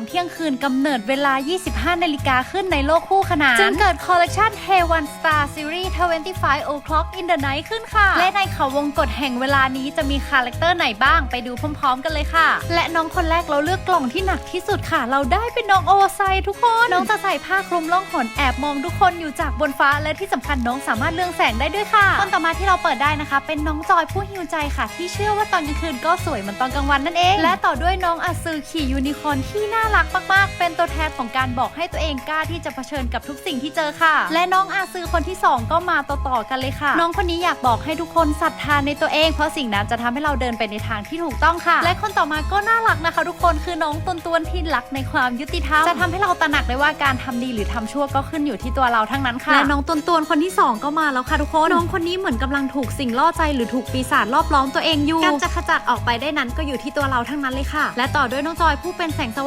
งเที่ยงคืนกำเนิดเวลา 25 นาฬิกาขึ้นในโลกคู่ขนาน จึงเกิดคอลเลกชัน K1 Star Series 25 O'clock in the Night ขึ้นค่ะ และในเขาวงกฎแห่งเวลานี้จะมีคาแรคเตอร์ไหนบ้างไปดูพร้อมๆ กันเลยค่ะ และน้องคนแรกเราเลือกกล่องที่หนักที่สุดค่ะ เราได้เป็นน้องโอไซทุกคน น้องจะใส่ผ้าคลุมล่องหนแอบมองทุกคนอยู่จากบนฟ้าและที่สำคัญน้องสามารถเลืองแสงได้ด้วยค่ะคนต่อมาที่เราเปิดได้นะคะ เป็นน้องจอยผู้หิวใจค่ะ ที่เชื่อว่าตอนกลางคืนก็สวยเหมือนตอนกลางวันนั่นเอง และต่อด้วยน้องอาซือขี่ยูนิคอร์นที่น่ารักมากๆ เป็นตัวแทนของการบอกให้ตัวเองกล้าที่จะเผชิญกับทุกสิ่งที่เจอค่ะ และน้องอาซือคนที่สองก็มาต่อๆกันเลยค่ะ น้องคนนี้อยากบอกให้ทุกคนศรัทธาในตัวเอง เพราะสิ่งนั้นจะทำให้เราเดินไปในทางที่ถูกต้องค่ะ และคนต่อมาก็น่ารักนะคะ ทุกคนคือน้องตนตวนที่รักในความยุติธรรมจะทำให้เราตระหนักได้ว่าการทำดีหรือทำชั่วก็ขึ้นอยู่ที่ตัวเราทั้งนั้นค่ะและน้องตนตวนคนที่สองก็มาแล้วค่ะทุกคนน้องคนนี้เหมือนกำลังถูกสิ่งล่อใจหรือถูกปีศาจรอบล้อมตัวเองอยู่การจะขจัดออกไปได้นั้นก็อยู่ที่ตัวเราทั้งนั้นเลยค่ะ และต่อด้วยน้องจอยผู้เป็นแสงสว่าง